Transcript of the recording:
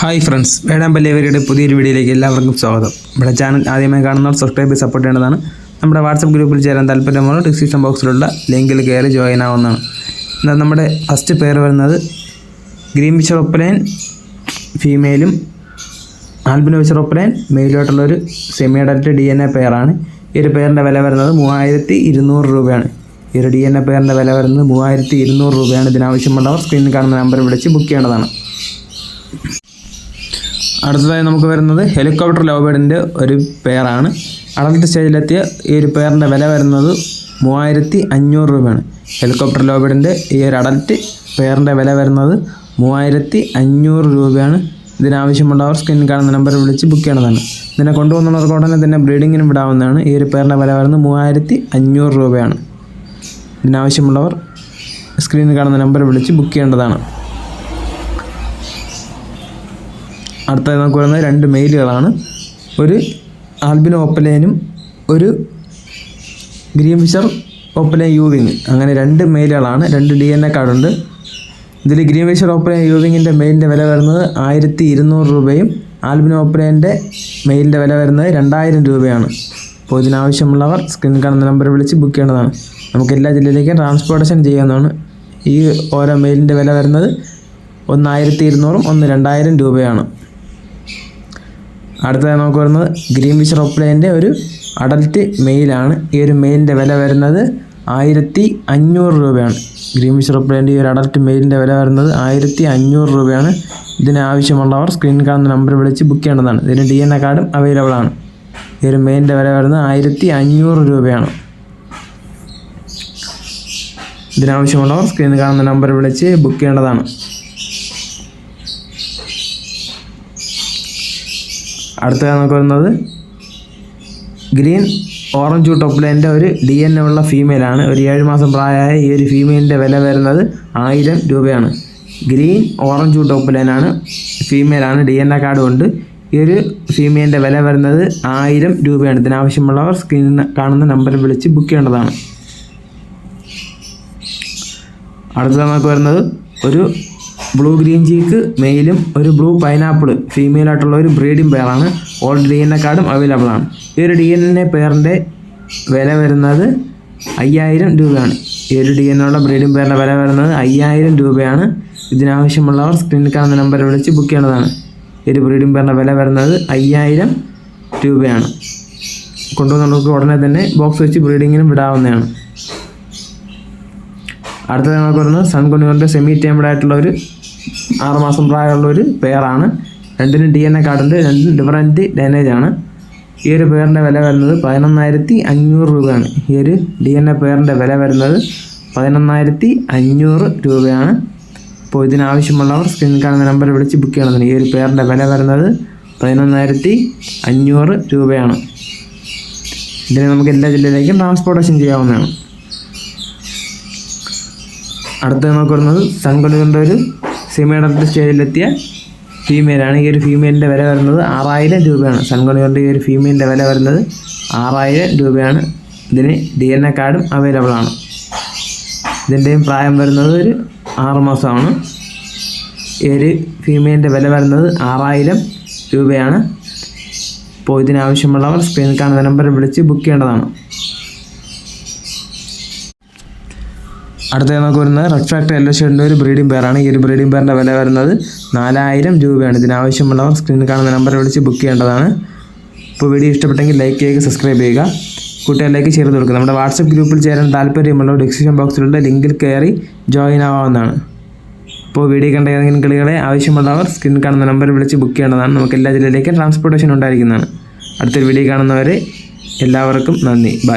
Hi friends വേടാമ്പല്ലിയവരുടെ പുതിയൊരു വീഡിയോയിലേക്ക് എല്ലാവർക്കും സ്വാഗതം. നമ്മുടെ ചാനൽ ആദ്യമായി കാണുന്നവർ സബ്സ്ക്രൈബ് സപ്പോർട്ട് ചെയ്യേണ്ടതാണ്. നമ്മുടെ വാട്സപ്പ് ഗ്രൂപ്പിൽ ചേരാൻ താല്പര്യമുള്ള ഡിസ്ക്രിപ്ഷൻ ബോക്സിലുള്ള ലിങ്കിൽ കയറി ജോയിൻ ആവുന്നതാണ്. എന്നാൽ നമ്മുടെ ഫസ്റ്റ് പേർ വരുന്നത് ഗ്രീൻ വിച്ചർ ഒപ്പലൈൻ ഫീമെയിലും ആൽബിനോ വിച്ചർ opaline മെയിലോട്ടുള്ളൊരു semi adult D N A പെയറാണ് ഈ ഒരു പെയറിന്റെ വില വരുന്നത് മൂവായിരത്തി ഇരുന്നൂറ് രൂപയാണ്. ഈ ഒരു ഡി എൻ എ പെയറിന്റെ വില വരുന്നത് മൂവായിരത്തി ഇരുന്നൂറ് രൂപയാണ്. ഇതിനാവശ്യമുള്ളവർ സ്ക്രീനിൽ കാണുന്ന നമ്പർ വിളിച്ച് ബുക്ക് ചെയ്യേണ്ടതാണ്. അടുത്തതായി നമുക്ക് വരുന്നത് ഹെലികോപ്റ്റർ ലോബേഡിന്റെ ഒരു പെയറാണ്. അഡൽട്ട് സ്റ്റേജിലെത്തിയ ഈ ഒരു പെയറിന്റെ വില വരുന്നത് മൂവായിരത്തി അഞ്ഞൂറ് രൂപയാണ്. ഹെലികോപ്റ്റർ ലോബേഡിന്റെ ഈ ഒരു അഡൽട്ട് പെയറിന്റെ വില വരുന്നത് മൂവായിരത്തി അഞ്ഞൂറ് രൂപയാണ് ഇതിനാവശ്യമുള്ളവർ സ്ക്രീനിൽ കാണുന്ന നമ്പർ വിളിച്ച് ബുക്ക് ചെയ്യണതാണ് ഇതിനെ കൊണ്ടുപോകുന്നവർക്ക് ഉടനെ തന്നെ ബ്രീഡിങ്ങിനും വിടാവുന്നതാണ്. ഈ ഒരു പെയറിന്റെ വില വരുന്നത് മൂവായിരത്തി അഞ്ഞൂറ് രൂപയാണ് ഇതിനാവശ്യമുള്ളവർ സ്ക്രീനിൽ കാണുന്ന നമ്പർ വിളിച്ച് ബുക്ക് ചെയ്യേണ്ടതാണ്. അടുത്തത് നമുക്ക് വരുന്നത് രണ്ട് മെയിലുകളാണ്. ഒരു ആൽബിനോ ഓപ്പലേനും ഒരു ഗ്രീൻ ഫിഷർ ഓപ്പലൈൻ യൂവിങ്. അങ്ങനെ രണ്ട് മെയിലുകളാണ്. രണ്ട് ഡി എൻ എ കാർഡുണ്ട്. ഇതിൽ ഗ്രീൻ ഫിഷർ ഓപ്പലൈൻ യൂവിങ്ങിന്റെ മെയിലിന്റെ വില വരുന്നത് ആയിരത്തി ഇരുന്നൂറ് രൂപയും ആൽബിനോ ഓപ്പലൈന്റെ മെയിലിന്റെ വില വരുന്നത് രണ്ടായിരം രൂപയാണ്. അപ്പോൾ ഇതിനാവശ്യമുള്ളവർ സ്ക്രീൻ കാണുന്ന നമ്പർ വിളിച്ച് ബുക്ക് ചെയ്യേണ്ടതാണ്. നമുക്ക് എല്ലാ ജില്ലയിലേക്കും ട്രാൻസ്പോർട്ടേഷൻ ചെയ്യാവുന്നതാണ്. ഈ ഓരോ മെയിലിന്റെ വില വരുന്നത് ഒന്ന് ആയിരത്തി ഇരുന്നൂറും ഒന്ന് രണ്ടായിരം രൂപയാണ്. അടുത്തത് നമുക്ക് വരുന്നത് ഗ്രീൻ വിച്ച് റോപ്ലേന്റെ ഒരു അഡൽറ്റ് മെയിലാണ് ഈ ഒരു മെയിലിന്റെ വില വരുന്നത് ആയിരത്തി അഞ്ഞൂറ് രൂപയാണ്. ഗ്രീൻ വിച്ച് റോപ്ലേന്റെ ഈ ഒരു അഡൽറ്റ് മെയിലിന്റെ വില വരുന്നത് ആയിരത്തി അഞ്ഞൂറ് രൂപയാണ് ഇതിനാവശ്യമുള്ളവർ സ്ക്രീനിൽ കാണുന്ന നമ്പർ വിളിച്ച് ബുക്ക് ചെയ്യേണ്ടതാണ്. ഇതിന് ഡി എൻ എ കാർഡും അവൈലബിൾ ആണ്. ഈ ഒരു മെയിലിന്റെ വില വരുന്നത് ആയിരത്തി അഞ്ഞൂറ് രൂപയാണ് ഇതിനാവശ്യമുള്ളവർ സ്ക്രീനിൽ കാണുന്ന നമ്പർ വിളിച്ച് ബുക്ക് ചെയ്യേണ്ടതാണ്. അടുത്തത് നമുക്ക് വരുന്നത് ഗ്രീൻ ഓറഞ്ച് ടോപ്പ്ലൈന്റെ ഒരു ഡി എൻ എ ഉള്ള ഫീമെയിലാണ് ഒരു ഏഴ് മാസം പ്രായമായ ഈ ഒരു ഫീമെയിലിന്റെ വില വരുന്നത് ആയിരം രൂപയാണ്. ഗ്രീൻ ഓറഞ്ച് ടോപ്പ്ലൈനാണ് ഫീമെയിലാണ് ഡി എൻ എ കാർഡ് കൊണ്ട്. ഈ ഒരു ഫീമെയിലിന്റെ വില വരുന്നത് ആയിരം രൂപയാണ്. ഇതിനാവശ്യമുള്ളവർ സ്ക്രീനിൽ കാണുന്ന നമ്പറിൽ വിളിച്ച് ബുക്ക് ചെയ്യേണ്ടതാണ്. അടുത്തത് നമുക്ക് വരുന്നത് ഒരു ബ്ലൂ ഗ്രീൻ ചീക്ക് മെയിലും ഒരു ബ്ലൂ പൈനാപ്പിൾ ഫീമെയിൽ ആയിട്ടുള്ള ഒരു ബ്രീഡിംഗ് പെയറാണ് ഓൾ ഡി എൻ എ കാർഡും അവൈലബിൾ ആണ്. ഈ ഒരു ഡി എൻ എ പെയറിന്റെ വില വരുന്നത് അയ്യായിരം രൂപയാണ്. ഈ ഒരു ഡി എൻ ഉള്ള ബ്രീഡിംഗ് പെയറിന്റെ വില വരുന്നത് അയ്യായിരം രൂപയാണ്. ഇതിനാവശ്യമുള്ളവർ സ്ക്രീനിൽ കാണുന്ന നമ്പർ വിളിച്ച് ബുക്ക് ചെയ്യേണ്ടതാണ്. ഈ ഒരു ബ്രീഡിംഗ് പെയറിന്റെ വില വരുന്നത് അയ്യായിരം രൂപയാണ്. കൊണ്ടുവന്ന നമുക്ക് ഉടനെ തന്നെ ബോക്സ് വെച്ച് ബ്രീഡിങ്ങിനും വിടാവുന്നതാണ്. അടുത്തത് നമുക്ക് വരുന്നത് സൺകുണികളുടെ സെമി ടൈംഡ് ആയിട്ടുള്ള ഒരു ആറുമാസം പ്രായമുള്ള ഒരു പെയറാണ് രണ്ടിനും ഡി എൻ എ കാർഡുണ്ട് രണ്ടും ഡിഫറന്റ് ഡാനേജ് ആണ്. ഈ ഒരു പെയറിന്റെ വില വരുന്നത് പതിനൊന്നായിരത്തി അഞ്ഞൂറ് രൂപയാണ്. ഈ ഒരു ഡി എൻ എ പെയറിന്റെ വില വരുന്നത് പതിനൊന്നായിരത്തി അഞ്ഞൂറ് രൂപയാണ്. അപ്പോൾ ഇതിനാവശ്യമുള്ളവർ സ്ക്രീൻ കാണുന്ന നമ്പർ വിളിച്ച് ബുക്ക് ചെയ്യണമെന്ന് ഈ ഒരു പെയറിന്റെ വില വരുന്നത് പതിനൊന്നായിരത്തി അഞ്ഞൂറ് രൂപയാണ്. ഇതിന് നമുക്ക് എല്ലാ ജില്ലയിലേക്കും ട്രാൻസ്പോർട്ടേഷൻ ചെയ്യാവുന്നതാണ്. അടുത്ത നമുക്ക് വരുന്നത് സൺകുണികളുടെ ഒരു സെമി അഡൽട്ട് സ്റ്റേജിലെത്തിയ ഫീമെയിലാണ് ഈ ഒരു ഫീമെയിലിന്റെ വില വരുന്നത് ആറായിരം രൂപയാണ്. സൺകുണികളുടെ ഈ ഒരു ഫീമെയിലിന്റെ വില വരുന്നത് ആറായിരം രൂപയാണ്. ഇതിന് ഡി എൻ എ കാർഡും അവൈലബിൾ ആണ്. ഇതിന്റെയും പ്രായം വരുന്നത് ഒരു ആറ് മാസമാണ്. ഈ ഒരു ഫീമെയിലിന്റെ വില വരുന്നത് ആറായിരം രൂപയാണ്. അപ്പോൾ ഇതിനാവശ്യമുള്ളവർ സ്ക്രീനിൽ കാണുന്ന നമ്പറിൽ വിളിച്ച് ബുക്ക് ചെയ്യേണ്ടതാണ്. അടുത്ത നമുക്ക് വരുന്നത് റെഡ് ഫാക്ടർ യെല്ലോ ഷെയ്ഡിന്റെ ഒരു ബ്രീഡിംഗ് പെയറാണ് ഈ ഒരു ബ്രീഡിംഗ് പെയറിന്റെ വില വരുന്നത് നാലായിരം രൂപയാണ്. ഇതിനാവശ്യമുള്ളവർ സ്ക്രീനിൽ കാണുന്ന നമ്പർ വിളിച്ച് ബുക്ക് ചെയ്യേണ്ടതാണ്. ഇപ്പോൾ വീഡിയോ ഇഷ്ടപ്പെട്ടെങ്കിൽ ലൈക്ക് ചെയ്യുക സബ്സ്ക്രൈബ് ചെയ്യുക. കൂട്ടുകാരിലേക്ക് ചേർത്ത് കൊടുക്കുക. നമ്മുടെ വാട്സപ്പ് ഗ്രൂപ്പിൽ ചേരാൻ താല്പര്യമുള്ള ഡിസ്ക്രിപ്ഷൻ ബോക്സിലുള്ള ലിങ്കിൽ കയറി ജോയിൻ ആവാവുന്നതാണ്. ഇപ്പോൾ വീഡിയോ കണ്ട ഏതെങ്കിലും കളികളെ ആവശ്യമുള്ളവർ സ്ക്രീൻ കാണുന്ന നമ്പറിൽ വിളിച്ച് ബുക്ക് ചെയ്യേണ്ടതാണ്. നമുക്ക് എല്ലാ ജില്ലയിലേക്കും ട്രാൻസ്പോർട്ടേഷൻ ഉണ്ടായിരിക്കുന്നതാണ്. അടുത്തൊരു വീഡിയോ കാണുന്നവരെ എല്ലാവർക്കും നന്ദി. ബൈ